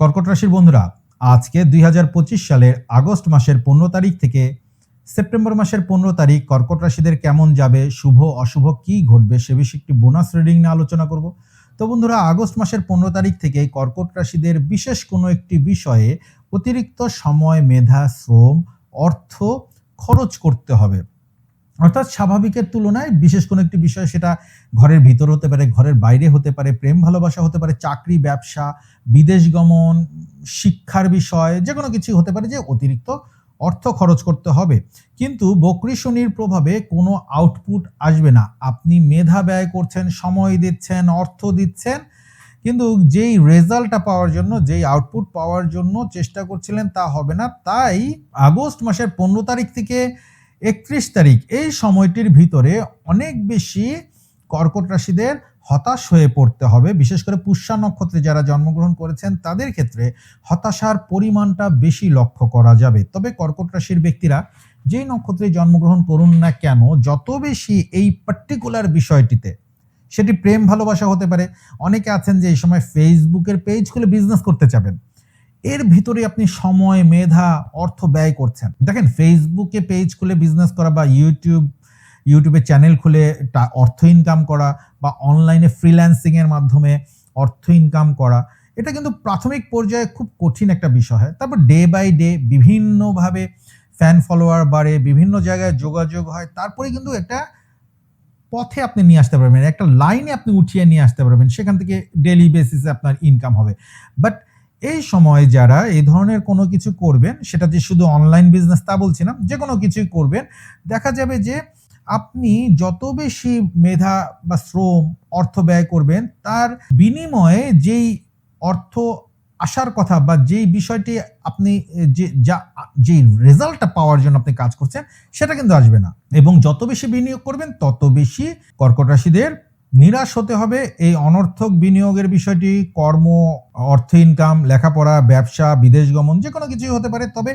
কর্কট রাশির বন্ধুরা, আজকে দুই হাজার পঁচিশ সালের আগস্ট মাসের পনেরো তারিখ থেকে সেপ্টেম্বর মাসের পনেরো তারিখ কর্কট রাশিদের কেমন যাবে, শুভ, অশুভ, কি ঘটবে সে বিষয়ে একটি বোনাস রিডিং নিয়ে আলোচনা করব। তো বন্ধুরা, আগস্ট মাসের পনেরো তারিখ থেকে কর্কট রাশিদের বিশেষ কোনো একটি বিষয়ে অতিরিক্ত সময়, মেধা, শ্রম, অর্থ খরচ করতে হবে। অর্থাৎ স্বাভাবিকের তুলনায় বিশেষ কোনো একটি বিষয় সেটা ঘরের ভিতর হতে পারে, ঘরের বাইরে হতে পারে, প্রেম ভালোবাসা হতে পারে, চাকরি, ব্যবসা, বিদেশ গমন, শিক্ষার বিষয়, যে কোনো কিছু হতে পারে যে অতিরিক্ত অর্থ খরচ করতে হবে। কিন্তু বকরি শনির প্রভাবে কোনো আউটপুট আসবে না। আপনি মেধা ব্যয় করছেন, সময় দিচ্ছেন, অর্থ দিচ্ছেন, কিন্তু যেই রেজাল্টটা পাওয়ার জন্য, যেই আউটপুট পাওয়ার জন্য চেষ্টা করছিলেন তা হবে না। তাই আগস্ট মাসের পনেরো তারিখ থেকে একত্রিশ তারিখ। এই সময়টির ভিতরে অনেক বেশি কর্কট রাশিদের হতাশ হয়ে পড়তে হবে। বিশেষ করে পুষ্যা নক্ষত্রে যারা জন্মগ্রহণ করেছেন, তাদের ক্ষেত্রে হতাশার পরিমাণটা বেশি লক্ষ্য করা যাবে। তবে কর্কট রাশির ব্যক্তিরা যেই নক্ষত্রে জন্মগ্রহণ করুন না কেন, যত বেশি এই পার্টিকুলার বিষয়টিতে, সেটি প্রেম ভালোবাসা হতে পারে। অনেকে আছেন যে এই সময় ফেসবুকের পেজ খুলে বিজনেস করতে চাবেন। এর ভিতরে আপনি সময়, মেধা, অর্থ ব্যয় করছেন। দেখেন ফেসবুকে পেজ খুলে বিজনেস করা বা ইউটিউব ইউটিউবে চ্যানেল খুলে অর্থ ইনকাম করা বা অনলাইনে ফ্রিল্যান্সিংয়ের মাধ্যমে অর্থ ইনকাম করা, এটা কিন্তু প্রাথমিক পর্যায়ে খুব কঠিন একটা বিষয় হয়। তারপর ডে বাই ডে বিভিন্নভাবে ফ্যান ফলোয়ার বাড়ে, বিভিন্ন জায়গায় যোগাযোগ হয়, তারপরে কিন্তু একটা পথে আপনি নিয়ে আসতে পারবেন, একটা লাইনে আপনি উঠিয়ে নিয়ে আসতে পারবেন, সেখান থেকে ডেলি বেসিসে আপনার ইনকাম হবে। বাট এই সময় যারা এই ধরনের কোনো কিছু করবেন, সেটা যে শুধু অনলাইন বিজনেস তা বলছি না যে কোনো কিছুই করবেন, দেখা যাবে যে আপনি যত বেশি মেধা বা শ্রম, অর্থ ব্যয় করবেন, তার বিনিময়ে যেই অর্থ আসার কথা বা যেই বিষয়টি আপনি যে, যা যে রেজাল্টটা পাওয়ার জন্য আপনি কাজ করছেন, সেটা কিন্তু আসবে না। এবং যত বেশি বিনিয়োগ করবেন, তত বেশি কর্কট রাশিদের নিরাশ হতে হবে। এই অনর্থক বিনিয়োগের বিষয়টি, কর্ম, অর্থ ইনকাম লেখাপড়া, ব্যবসা, বিদেশ গমন, যে কোনো কিছুই হতে পারে। তবে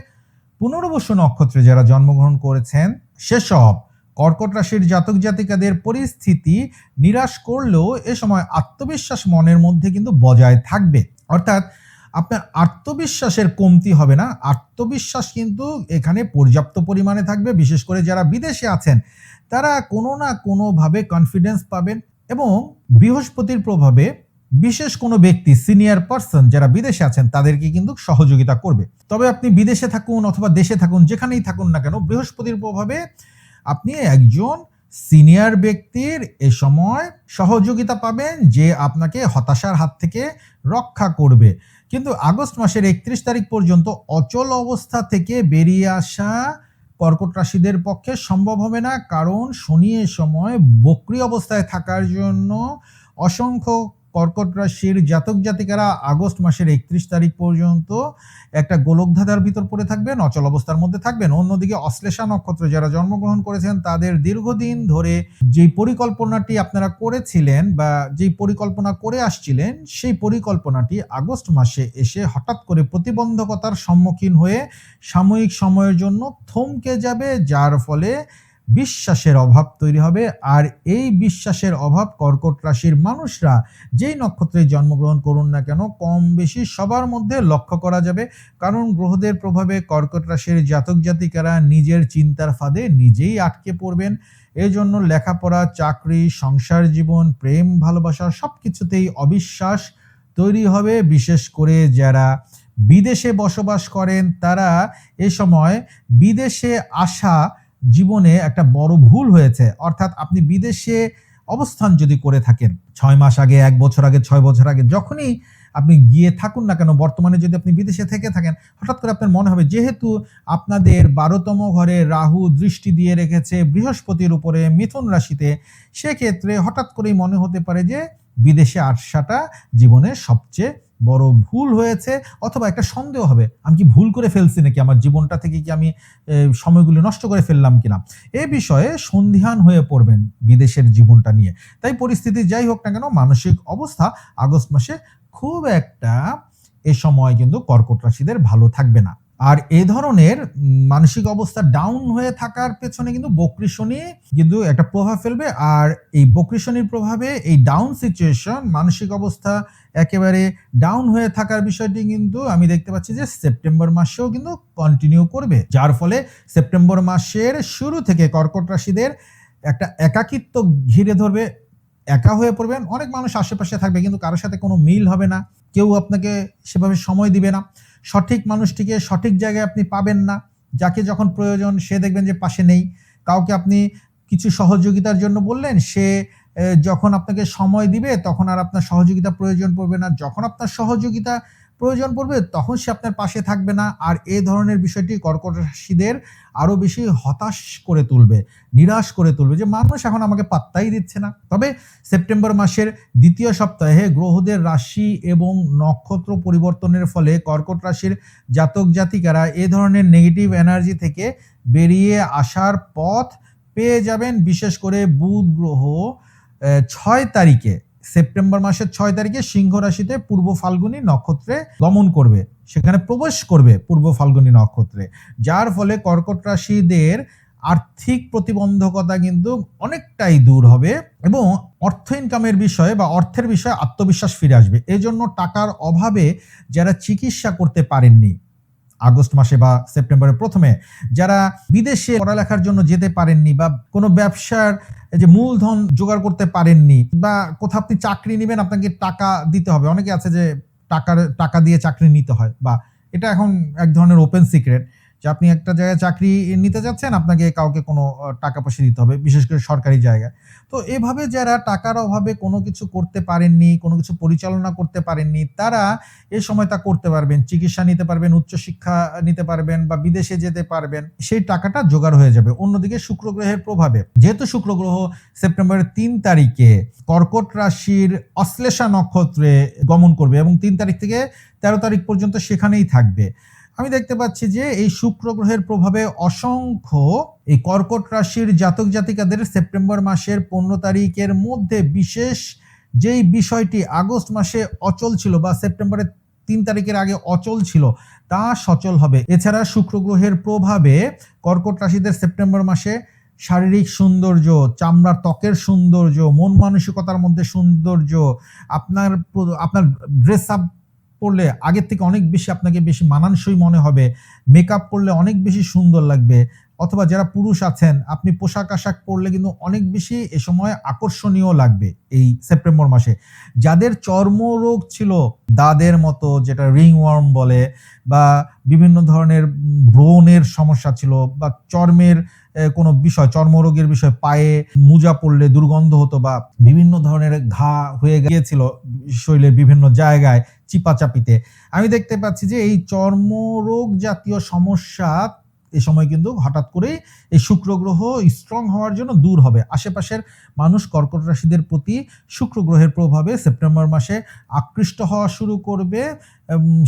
পুনর্বসু নক্ষত্রে যারা জন্মগ্রহণ করেছেন সেসব কর্কট রাশির জাতক জাতিকাদের পরিস্থিতি নিরাশ করলেও এ সময় আত্মবিশ্বাস মনের মধ্যে কিন্তু বজায় থাকবে। অর্থাৎ আপনার আত্মবিশ্বাসের কমতি হবে না। আত্মবিশ্বাস কিন্তু এখানে পর্যাপ্ত পরিমাণে থাকবে। বিশেষ করে যারা বিদেশে আছেন, তারা কোনো না কোনোভাবে কনফিডেন্স পাবেন। এবং বৃহস্পতির প্রভাবে বিশেষ কোনো ব্যক্তি সিনিয়র পার্সন যারা বিদেশে আছেন, তাদেরকে কিন্তু সহযোগিতা করবে। তবে আপনি বিদেশে থাকুন অথবা দেশে থাকুন, যেখানেই থাকুন না কেন, বৃহস্পতির প্রভাবে আপনি একজন সিনিয়র ব্যক্তির এ সময় সহযোগিতা পাবেন যে আপনাকে হতাশার হাত থেকে রক্ষা করবে। কিন্তু আগস্ট মাসের একত্রিশ তারিখ পর্যন্ত অচল অবস্থা থেকে বেরিয়ে আসা কর্কট রাশিদের পক্ষে সম্ভব হবে না, কারণ শনি এ সময় বক্রি অবস্থায় থাকার জন্য অসংখ্য কর্কট রাশির জাতক জাতিকারা আগস্ট মাসের একত্রিশ তারিখ পর্যন্ত একটা গোলকধাঁধার ভিতর পড়ে থাকবেন, অচল অবস্থার মধ্যে থাকবেন। অন্যদিকে অশ্লেষা নক্ষত্র যারা জন্মগ্রহণ করেছেন, তাদের দীর্ঘদিন ধরে যেই পরিকল্পনাটি আপনারা করেছিলেন বা যেই পরিকল্পনা করে আসছিলেন, সেই পরিকল্পনাটি আগস্ট মাসে এসে হঠাৎ করে প্রতিবন্ধকতার সম্মুখীন হয়ে সাময়িক সময়ের জন্য থমকে যাবে, যার ফলে বিশ্বাসের অভাব তৈরি হবে। আর এই বিশ্বাসের অভাব কর্কট রাশির মানুষরা যেই নক্ষত্রে জন্মগ্রহণ করুন না কেন, কম বেশি সবার মধ্যে লক্ষ্য করা যাবে। কারণ গ্রহদের প্রভাবে কর্কট রাশির জাতক জাতিকারা নিজের চিন্তার ফাঁদে নিজেই আটকে পড়বেন। এজন্য লেখাপড়া, চাকরি, সংসার জীবন, প্রেম, ভালোবাসা সব কিছুতেই অবিশ্বাস তৈরি হবে। বিশেষ করে যারা বিদেশে বসবাস করেন, তারা এ সময় বিদেশে আসা জীবনে একটা বড় ভুল হয়েছে। অর্থাৎ আপনি বিদেশে অবস্থান যদি করে থাকেন, ছয় মাস আগে, এক বছর আগে, ছয় বছর আগে, যখনই আপনি গিয়ে থাকুন না কেন, বর্তমানে যদি আপনি বিদেশে থেকে থাকেন, হঠাৎ করে আপনার মনে হবে যেহেতু আপনাদের বারোতম ঘরে রাহু দৃষ্টি দিয়ে রেখেছে বৃহস্পতির উপরে মিথুন রাশিতে, সেক্ষেত্রে হঠাৎ করেই মনে হতে পারে যে বিদেশে আসাটা জীবনের সবচেয়ে বড় ভুল হয়েছে অথবা একটা সন্দেহ হবে। আমি কি ভুল করে ফেলছি নাকি? আমার জীবনটা থেকে কি আমি সময়গুলি নষ্ট করে ফেললাম কিনা? এ বিষয়ে সন্ধিহান হয়ে পড়বেন বিদেশের জীবনটা নিয়ে। তাই পরিস্থিতি যাই হোক না কেন, মানসিক অবস্থা আগস্ট মাসে খুব একটা এ সময় কিন্তু কর্কট রাশিদের ভালো থাকবে না। আর এই ধরনের মানসিক অবস্থা ডাউন হয়ে থাকার পেছনে কিন্তু বকরি শনি কিন্তু একটা প্রভাব ফেলবে। আর এই বকরি শনির প্রভাবে এই ডাউন সিচুয়েশন মানসিক অবস্থা একেবারে ডাউন হয়ে থাকার বিষয়টি কিন্তু আমি দেখতে পাচ্ছি যে সেপ্টেম্বর মাসেও কিন্তু কন্টিনিউ করবে। যার ফলে সেপ্টেম্বর মাসের শুরু থেকে কর্কট রাশিদের একটা একাকিত্ব ঘিরে ধরবে, একা হয়ে পড়বেন। অনেক মানুষ আশেপাশে থাকবে কিন্তু কারোর সাথে কোনো মিল হবে না। কেউ আপনাকে সেভাবে সময় দিবে না। সঠিক মানুষটিকে সঠিক জায়গায় আপনি পাবেন না। যাকে যখন প্রয়োজন, সে দেখবেন যে পাশে নেই। কাউকে আপনি কিছু সহযোগিতার জন্য বললেন, সে যখন আপনাকে সময় দিবে, তখন আর আপনার সহযোগিতা প্রয়োজন পড়বে না। যখন আপনার সহযোগিতা প্রয়োজন পড়বে, তখন সে আপনার পাশে থাকবে না। আর এ ধরনের বিষয়টি কর্কট রাশিদের আরও বেশি হতাশ করে তুলবে, নিরাশ করে তুলবে যে, মানুষ এখন আমাকে পাত্তাই দিচ্ছে না। তবে সেপ্টেম্বর মাসের দ্বিতীয় সপ্তাহে গ্রহদের রাশি এবং নক্ষত্র পরিবর্তনের ফলে কর্কট রাশির জাতক জাতিকারা এ ধরনের নেগেটিভ এনার্জি থেকে বেরিয়ে আসার পথ পেয়ে যাবেন। বিশেষ করে বুধ গ্রহ ছয় তারিখে। সেপ্টেম্বর মাসের ছয় তারিখে সিংহ রাশিতে পূর্ব ফাল্গুনী নক্ষত্রে গমন করবে। সেখানে প্রবেশ করবে পূর্ব ফাল্গুনী নক্ষত্রে। যার ফলে কর্কট রাশিদের আর্থিক প্রতিবন্ধকতা কিন্তু অনেকটাই দূর হবে এবং অর্থ ইনকামের বিষয়ে বা অর্থের বিষয়ে আত্মবিশ্বাস ফিরে আসবে। এজন্য টাকার অভাবে যারা চিকিৎসা করতে পারেননি আগস্ট মাসে বা সেপ্টেম্বরের প্রথমে যারা বিদেশে পড়ালেখার জন্য যেতে পারেননি বা কোনো ব্যবসার যে মূলধন জোগাড় করতে পারেননি বা কোথাও আপনি চাকরি নেবেন, আপনাকে টাকা দিতে হবে। অনেকে আছে যে টাকার, টাকা দিয়ে চাকরি নিতে হয় বা এটা এখন এক ধরনের ওপেন সিক্রেট যে আপনি একটা জায়গায় চাকরি নিতে যাচ্ছেন, আপনাকে কাউকে কোনো টাকা পয়সা দিতে হবে, বিশেষ করে সরকারি জায়গায়। তো এভাবে যারা টাকার অভাবে কোনো কিছু করতে পারেননি, কোনো কিছু পরিচালনা করতে পারেননি, তারা এ সময় তা করতে পারবেন, চিকিৎসা নিতে পারবেন, উচ্চশিক্ষা নিতে পারবেন বা বিদেশে যেতে পারবেন, সেই টাকাটা জোগাড় হয়ে যাবে। অন্যদিকে শুক্র গ্রহের প্রভাবে, যেহেতু শুক্র গ্রহ সেপ্টেম্বরের তিন তারিখে কর্কট রাশির অশ্লেষা নক্ষত্রে গমন করবে এবং তিন তারিখ থেকে তেরো তারিখ পর্যন্ত সেখানেই থাকবে। আমি দেখতে পাচ্ছি যে এই শুক্র গ্রহের প্রভাবে অসংখ্য এই কর্কট রাশির জাতক জাতিকাদের সেপ্টেম্বর মাসের পনেরো তারিখের মধ্যে বিশেষ যেই বিষয়টি আগস্ট মাসে অচল ছিল বা সেপ্টেম্বরের তিন তারিখের আগে অচল ছিল, তা সচল হবে। এছাড়া শুক্র গ্রহের প্রভাবে কর্কট রাশিদের সেপ্টেম্বর মাসে শারীরিক সৌন্দর্য, চামড়ার ত্বকের সৌন্দর্য, মন মানসিকতার মধ্যে সৌন্দর্য, আপনার আপনার ড্রেস আপ পরলে আগের থেকে অনেক বেশি আপনাকে বেশি মানানসই মনে হবে। মেকআপ করলে অনেক বেশি সুন্দর লাগবে। অথবা যারা পুরুষ আছেন, আপনি পোশাক আশাক পরলে কিন্তু অনেক বেশি এ সময় আকর্ষণীয় লাগবে এই সেপ্টেম্বর মাসে। যাদের চর্মরোগ ছিল, দাদের মতো যেটা রিং ওয়ার্ম বলে বা বিভিন্ন ধরনের ব্রণের সমস্যা ছিল বা চর্মের কোনো বিষয়, চর্মরোগের বিষয়, পায়ে মোজা পড়লে দুর্গন্ধ হতো বা বিভিন্ন ধরনের ঘা হয়ে গিয়েছিল শরীরের বিভিন্ন জায়গায়, চিপাচাপিতে। আমি দেখতে পাচ্ছি যে এই চর্মরোগ জাতীয় সমস্যা এ সময় কিন্তু হঠাৎ করেই এই শুক্র গ্রহ স্ট্রং হওয়ার জন্য দূর হবে। আশেপাশের মানুষ কর্কট রাশিদের প্রতি শুক্র গ্রহের প্রভাবে সেপ্টেম্বর মাসে আকৃষ্ট হওয়া শুরু করবে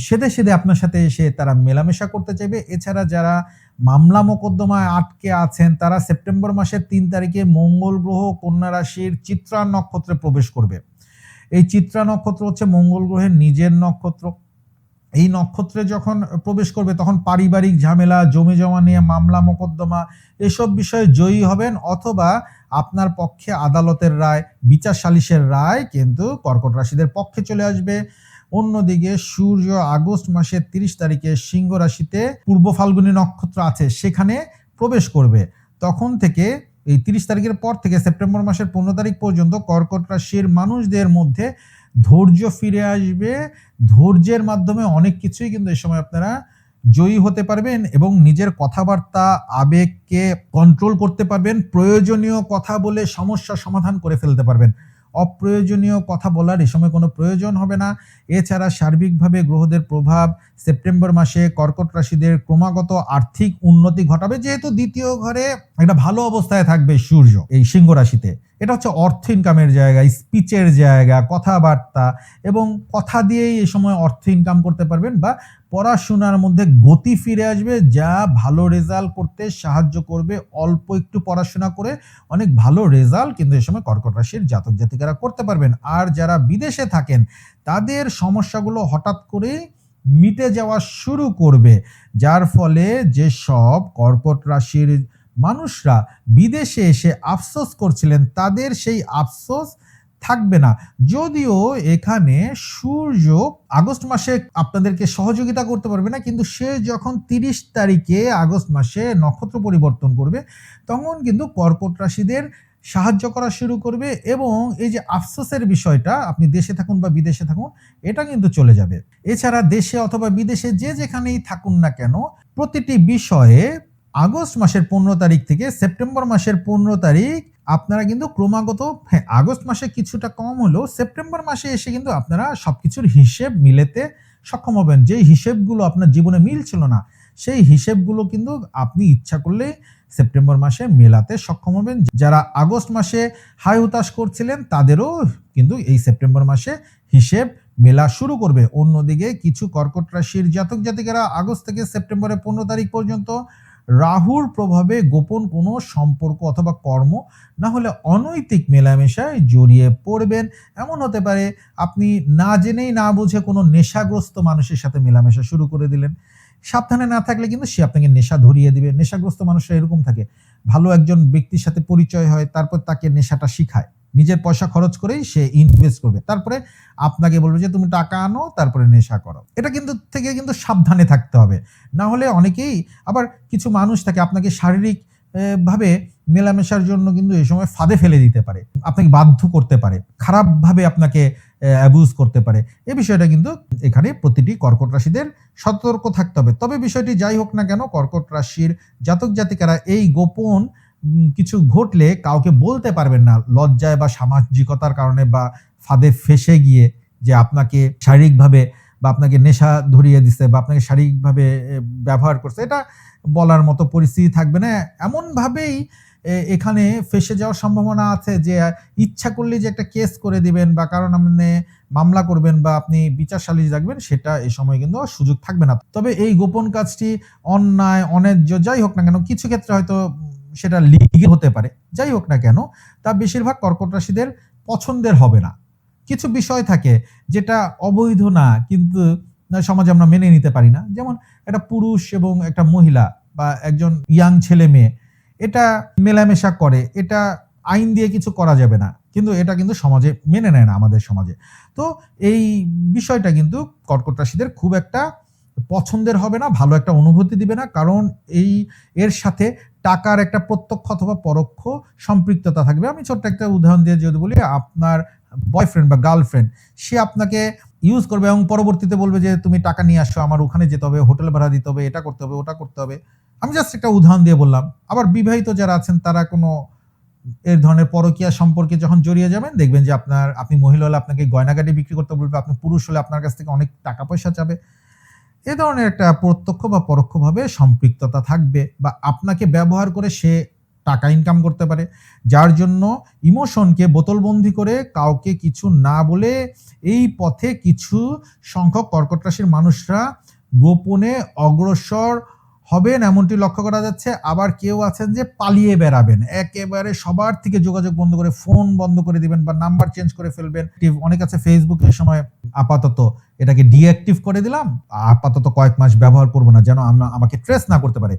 সেদে সেদে আপনার সাথে এসে তারা মেলামেশা করতে চাইবে। এছাড়া যারা মামলা মোকদ্দমায় আটকে আছেন, তারা সেপ্টেম্বর মাসের তিন তারিখে মঙ্গল গ্রহ, কন্যা রাশির চিত্রা নক্ষত্রে প্রবেশ করবে। এই চিত্রা নক্ষত্র হচ্ছে মঙ্গল গ্রহের নিজের নক্ষত্র। এই নক্ষত্রে যখন প্রবেশ করবে, তখন পারিবারিক ঝামেলা, জমি জমা নিয়ে মামলা, মোকদ্দমা, এসব বিষয়ে জয়ী হবেন অথবা আপনার পক্ষে আদালতের রায়, বিচার সালিশের রায় কিন্তু কর্কট রাশিদের পক্ষে চলে আসবে। অন্যদিকে সূর্য আগস্ট মাসের তিরিশ তারিখে সিংহ রাশিতে পূর্ব ফাল্গুনী নক্ষত্র আছে, সেখানে প্রবেশ করবে। তখন থেকে এই তিরিশ তারিখের পর থেকে সেপ্টেম্বর মাসের পনেরো তারিখ পর্যন্ত কর্কট রাশির মানুষদের মধ্যে ধৈর্য ফিরে আসবে। ধৈর্যের মাধ্যমে অনেক কিছুই কিন্তু এই সময় আপনারা জয়ী হতে পারবেন এবং নিজের কথাবার্তা, আবেগকে কন্ট্রোল করতে পারবেন। প্রয়োজনীয় কথা বলে সমস্যা সমাধান করে ফেলতে পারবেন। অপ্রয়োজনীয় কথা বলার এ সময় কোনো প্রয়োজন হবে না। এছাড়া সার্বিকভাবে গ্রহদের প্রভাব সেপ্টেম্বর মাসে কর্কট রাশিদের ক্রমাগত আর্থিক উন্নতি ঘটাবে, যেহেতু দ্বিতীয় ঘরে একটা ভালো অবস্থায় থাকবে সূর্য এই সিংহ রাশিতে। এটা হচ্ছে অর্থ ইনকামের জায়গা স্পিচের জায়গা, কথাবার্তা এবং কথা দিয়েই এ সময় অর্থ ইনকাম করতে পারবেন বা পড়াশোনার মধ্যে গতি ফিরে আসবে, যা ভালো রেজাল্ট করতে সাহায্য করবে। অল্প একটু পড়াশোনা করে অনেক ভালো রেজাল্ট কিন্তু এই সময় কর্কট রাশির জাতক জাতিকারা করতে পারবেন। আর যারা বিদেশে থাকেন, তাদের সমস্যাগুলো হঠাৎ করেই মিটে যাওয়া শুরু করবে, যার ফলে যেসব কর্কট রাশির মানুষরা বিদেশে এসে আফসোস করছিলেন, তাদের সেই আফসোস থাকবে না। যদিও এখানে সূর্য আগস্ট মাসে আপনাদেরকে সহযোগিতা করতে পারবে না, কিন্তু সে যখন তিরিশ তারিখে আগস্ট মাসে নক্ষত্র পরিবর্তন করবে, তখন কিন্তু কর্কট রাশিদের সাহায্য করা শুরু করবে এবং এই যে আফসোসের বিষয়টা, আপনি দেশে থাকুন বা বিদেশে থাকুন, এটা কিন্তু চলে যাবে। এছাড়া দেশে অথবা বিদেশে যে যেখানেই থাকুন না কেন, প্রতিটি বিষয়ে আগস্ট মাসের পনেরো তারিখ থেকে সেপ্টেম্বর মাসের পনেরো তারিখ আপনারা কিন্তু ক্রমাগত হ্যাঁ আগস্ট মাসে কিছুটা কম হলেও সেপ্টেম্বর মাসে এসে কিন্তু আপনারা সব কিছুর হিসেব মিলেতে সক্ষম হবেন। যে হিসেবগুলো আপনার জীবনে মিলছিল না সেই হিসেবগুলো কিন্তু আপনি ইচ্ছা করলে সেপ্টেম্বর মাসে মেলাতে সক্ষম হবেন। যারা আগস্ট মাসে হাই হতাশ করছিলেন, তাদেরও কিন্তু এই সেপ্টেম্বর মাসে হিসেব মেলা শুরু করবে। অন্যদিকে কিছু কর্কট রাশির জাতক জাতিকারা আগস্ট থেকে সেপ্টেম্বরের পনেরো তারিখ পর্যন্ত রাহুর প্রভাবে গোপন কোনো সম্পর্ক অথবা কর্ম না হলে অনৈতিক মেলামেশায় জড়িয়ে পড়বেন। এমন হতে পারে আপনি না জেনেই না বুঝে কোনো নেশাগ্রস্ত মানুষের সাথে মেলামেশা শুরু করে দিলেন। সাবধানে না থাকলে কিন্তু সে আপনাকে নেশা ধরিয়ে দিবে, নেশাগ্রস্ত মানুষরা এরকম থাকে। ভালো একজন ব্যক্তির সাথে পরিচয় হয়, তারপর তাকে নেশাটা শিখায়। নিজের পয়সা খরচ করেই সে ইনভেস্ট করবে। তারপরে আপনাকে বলবে যে, তুমি টাকা আনো, তারপরে নেশা করো। এটা কিন্তু থেকে কিন্তু সাবধানে থাকতে হবে। না হলে অনেকেই আবার কিছু মানুষ থাকে, আপনাকে শারীরিক ভাবে মেলামেশার জন্য কিন্তু এই সময় ফাঁদে ফেলে দিতে পারে। আপনাকে বাধ্য করতে পারে। খারাপভাবে আপনাকে অ্যাবিউজ করতে পারে। এ বিষয়টা কিন্তু এখানে প্রতিটি কর্কট রাশিদের সতর্ক থাকতে হবে। তবে বিষয়টি যাই হোক না কেন, কর্কট রাশির জাতক জাতিকারা এই গোপন কিছু ঘটলে কাউকে বলতে পারবেন না। লজ্জায় বা সামাজিকতার কারণে বা ফাঁদে ফেসে গিয়ে যে আপনাকে শারীরিকভাবে বা আপনাকে নেশা ধরিয়ে দিচ্ছে বা আপনাকে শারীরিকভাবে ব্যবহার করছে, এটা বলার মতো পরিস্থিতি থাকবে না। এমনভাবেই এখানে ফেসে যাওয়ার সম্ভাবনা আছে যে, ইচ্ছা করলে যে একটা কেস করে দিবেন বা কারণ আপনি মামলা করবেন বা আপনি বিচার সালিশ রাখবেন, সেটা এই সময় কিন্তু সুযোগ থাকবে না। তবে এই গোপন কাজটি অন্যায়, অন্যায্য, যাই হোক না কেন, কিছু ক্ষেত্রে হয়তো সেটা লিগে হতে পারে। যাই হোক না কেন, তা বেশিরভাগ কর্কট রাশিদের পছন্দের হবে না। কিছু বিষয় থাকে যেটা অবৈধ না, কিন্তু সমাজে আমরা মেনে নিতে পারি না। যেমন একটা পুরুষ এবং একটা মহিলা বা একজন ইয়াং ছেলে মেয়ে, এটা মেলামেশা করে, এটা আইন দিয়ে কিছু করা যাবে না। কিন্তু এটা কিন্তু সমাজে মেনে নেয় না আমাদের সমাজে। তো এই বিষয়টা কিন্তু কর্কট রাশিদের খুব একটা পছন্দের হবে না, ভালো একটা অনুভূতি দিবে না, কারণ এই, এর সাথে টাকার একটা প্রত্যক্ষ অথবা পরোক্ষ সম্পৃক্ততা থাকবে। আমি ছোট্ট একটা উদাহরণ দিয়ে যদি বলি, আপনার বয়ফ্রেন্ড বা গার্লফ্রেন্ড সে আপনাকে ইউজ করবে এবং পরবর্তীতে বলবে যে, তুমি টাকা নিয়ে আসো, আমার ওখানে যেতে হবে হোটেল ভাড়া দিতে হবে, এটা করতে হবে, ওটা করতে হবে। আমি জাস্ট একটা উদাহরণ দিয়ে বললাম। আবার বিবাহিত যারা আছেন, তারা কোনো এর ধরনের পরকীয়া সম্পর্কে যখন জড়িয়ে যাবেন, দেখবেন যে আপনার, আপনি মহিলা হলে আপনাকে গয়নাগাটি বিক্রি করতে বলবে, আপনি পুরুষ হলে আপনার কাছ থেকে অনেক টাকা পয়সা চাবে এ ধরনের একটা প্রত্যক্ষ বা পরোক্ষভাবে সম্পৃক্ততা থাকবে বা আপনাকে ব্যবহার করে সে টাকা ইনকাম করতে পারে। যার জন্য ইমোশনকে বোতলবন্দি করে কাউকে কিছু না বলে এই পথে কিছু সংখ্যক কর্কট রাশির মানুষরা গোপনে অগ্রসর হবেন এমনটি লক্ষ্য করা যাচ্ছে। আবার কেউ আছেন যে পালিয়ে বেড়াবেন। একেবারে সবার থেকে যোগাযোগ বন্ধ করে ফোন বন্ধ করে দিবেন বা নাম্বার চেঞ্জ করে ফেলবেন। অনেক আছে ফেসবুক এই সময় আপাতত এটাকে ডিঅ্যাক্টিভ করে দিলাম। আপাতত কয়েক মাস ব্যবহার করব না যেন আমরা আমাকে ট্রেস না করতে পারে।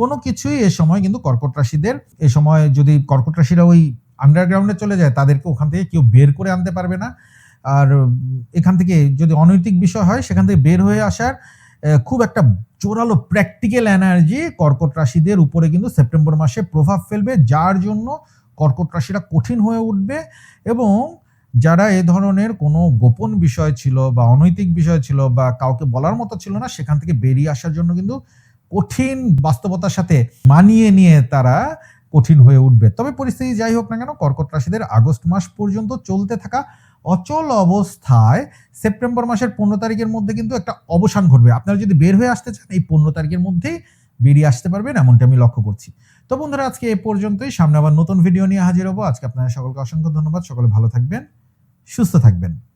কোনো কিছুই এ সময় কিন্তু কর্কট রাশিদের এ সময় যদি কর্কট রাশিরা ওই আন্ডারগ্রাউন্ডে চলে যায়, তাদেরকে ওখান থেকে কেউ বের করে আনতে পারবে না। আর এখান থেকে যদি অনৈতিক বিষয় হয়, সেখান থেকে বের হয়ে আসার খুব একটা জোরালো প্র্যাকটিক্যাল এনার্জি কর্কট রাশিদের উপরে কিন্তু সেপ্টেম্বর মাসে প্রভাব ফেলবে, যার জন্য কর্কট রাশিরা কঠিন হয়ে উঠবে এবং যারা এ ধরনের কোনো গোপন বিষয় ছিল বা অনৈতিক বিষয় ছিল বা কাউকে বলার মতো ছিল না, সেখান থেকে বেরিয়ে আসার জন্য কিন্তু কঠিন বাস্তবতার সাথে মানিয়ে নিয়ে তারা কঠিন হয়ে উঠবে। তবে পরিস্থিতি যাই হোক না কেন, কর্কট রাশিদের আগস্ট মাস পর্যন্ত চলতে থাকা অচল অবস্থায় সেপ্টেম্বর মাসের পনেরো তারিখের মধ্যে কিন্তু একটা অবসান ঘটবে। আপনারা যদি বের হয়ে আসতে চান, এই পনেরো তারিখের মধ্যেই বেরিয়ে আসতে পারবেন, এমনটা আমি লক্ষ্য করছি। তো বন্ধুরা, আজকে এ পর্যন্তই। সামনে আবার নতুন ভিডিও নিয়ে হাজির হব। আজকে আপনারা সকলকে অসংখ্য ধন্যবাদ। সকলে ভালো থাকবেন, সুস্থ থাকবেন।